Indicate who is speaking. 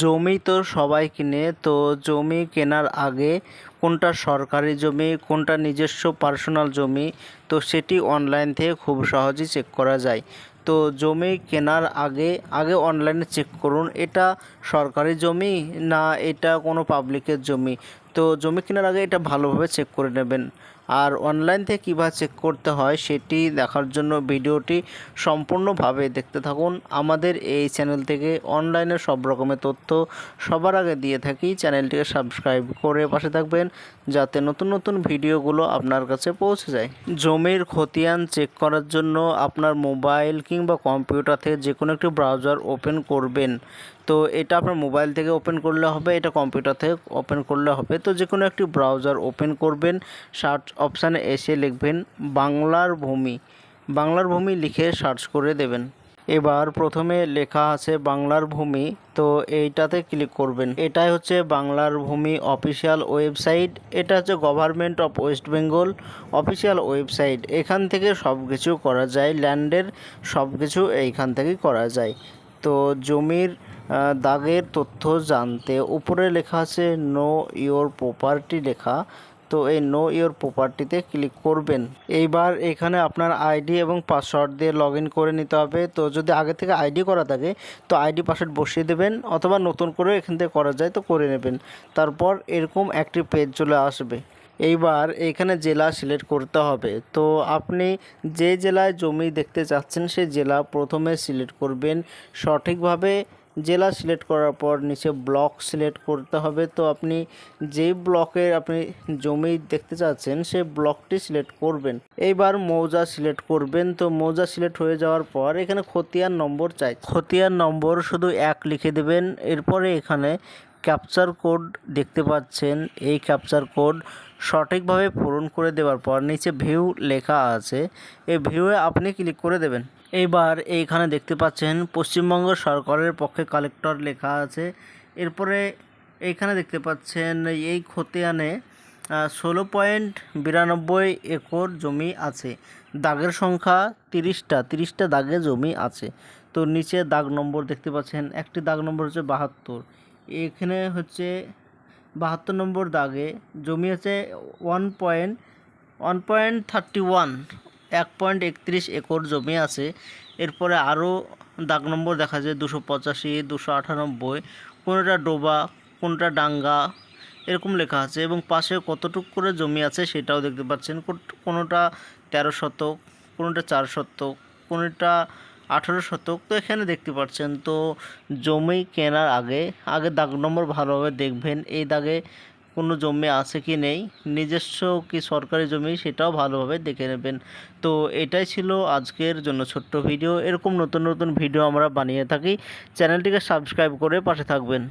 Speaker 1: জমি তো সবাই কিনে তো জমি কেনার আগে কোনটা সরকারি জমি, কোনটা নিজস্ব পার্সোনাল জমি, তো সেটি অনলাইন থেকে খুব সহজেই চেক করা যায়। তো জমি কেনার আগে আগে অনলাইনে চেক করুন, এটা সরকারি জমি না এটা কোনো পাবলিকের জমি? তো জমি কেনার আগে এটা ভালোভাবে চেক করে নেবেন। আর অনলাইন থেকে কীভাবে চেক করতে হয় সেটি দেখার জন্য ভিডিওটি সম্পূর্ণভাবে দেখতে থাকুন। আমাদের এই চ্যানেল থেকে অনলাইনে সব রকমের তথ্য সবার আগে দিয়ে থাকি। চ্যানেলটিকে সাবস্ক্রাইব করে পাশে থাকবেন যাতে নতুন নতুন ভিডিওগুলো আপনার কাছে পৌঁছে যায়। জমির খতিয়ান চেক করার জন্য আপনার মোবাইল কিংবা কম্পিউটার থেকে যে কোনো একটি ব্রাউজার ওপেন করবেন। তো এটা আপনার মোবাইল থেকে ওপেন করলে হবে, এটা কম্পিউটার থেকে ওপেন করলে হবে। তো যে কোনো একটি ব্রাউজার ওপেন করবেন সার্চ অপশানে এসে লিখবেন বাংলার ভূমি। বাংলার ভূমি লিখে সার্চ করে দেবেন। এবার প্রথমে লেখা আছে বাংলার ভূমি, তো এইটাতে ক্লিক করবেন। এটাই হচ্ছে বাংলার ভূমি অফিসিয়াল ওয়েবসাইট। এটা হচ্ছে government of West Bengal official website. এখান থেকে সব কিছু করা যায়, ল্যান্ডের সব কিছু এইখান থেকেই করা যায়। তো জমির দাগের তথ্য জানতে, উপরে লেখা আছে নো ইওর প্রপার্টি লেখা। তো এই নো ইওর প্রপার্টিতে ক্লিক করবেন। এইবার এখানে আপনার আইডি এবং পাসওয়ার্ড দিয়ে লগ করে নিতে হবে। তো যদি আগে থেকে আইডি করা থাকে, তো আইডি পাসওয়ার্ড বসিয়ে দেবেন অথবা নতুন করে এখান থেকে করা যায়, তো করে নেবেন। তারপর এরকম একটি পেজ চলে আসবে। এইবার এখানে জেলা সিলেক্ট করতে হবে। তো আপনি যে জেলায় জমি দেখতে চাচ্ছেন, সেই জেলা প্রথমে সিলেক্ট করবেন। সঠিকভাবে জেলা সিলেক্ট করার পর নিচে ব্লক সিলেক্ট করতে হবে। তো আপনি যেই ব্লকে আপনি জমি দেখতে চাচ্ছেন, সেই ব্লকটি সিলেক্ট করবেন। এইবার মৌজা সিলেক্ট করবেন। তো মৌজা সিলেক্ট হয়ে যাওয়ার পর এখানে খতিয়ান নম্বর চাই। খতিয়ান নম্বর শুধু এক লিখে দেবেন। এরপরে এখানে ক্যাপচার কোড দেখতে পাচ্ছেন। এই ক্যাপচার কোড সঠিকভাবে পূরণ করে দেওয়ার পর নিচে ভিউ লেখা আছে। এই ভিউয়ে আপনি ক্লিক করে দেবেন। এইবার এইখানে দেখতে পাচ্ছেন পশ্চিমবঙ্গ সরকারের পক্ষে কালেক্টর লেখা আছে। এরপরে এইখানে দেখতে পাচ্ছেন এই খতিয়ানে ষোলো পয়েন্ট বিরানব্বই একর জমি আছে। দাগের সংখ্যা তিরিশটা তিরিশটা দাগে জমি আছে। তো নিচে দাগ নম্বর দেখতে পাচ্ছেন, একটি দাগ নম্বর হচ্ছে বাহাত্তর। এখানে হচ্ছে বাহাত্তর নম্বর দাগে জমি আছে one point one point thirty one এক পয়েন্ট একত্রিশ একর জমি আছে। এরপরে আরও দাগ নম্বর দেখা যায় দুশো পঁচাশি, দুশো আটানব্বই, কোনোটা ডোবা, কোনটা ডাঙ্গা, এরকম লেখা আছে এবং পাশে কতটুক করে জমি আছে সেটাও দেখতে পাচ্ছেন। কোনোটা তেরো শতক, কোনোটা চার শতক, কোনোটা আঠেরো শতক, তো এখানে দেখতে পাচ্ছেন। তো জমি কেনার আগে আগে দাগ নম্বর ভালোভাবে দেখবেন। এই দাগে কোনো জমি আছে কি নেই, নিজস্ব কি সরকারি জমি সেটাও ভালোভাবে দেখে নেবেন। তো এটাই ছিল আজকের জন্য ছোট্ট ভিডিও। এরকম নতুন নতুন ভিডিও আমরা বানিয়ে থাকি। চ্যানেলটিকে সাবস্ক্রাইব করে পাশে থাকবেন।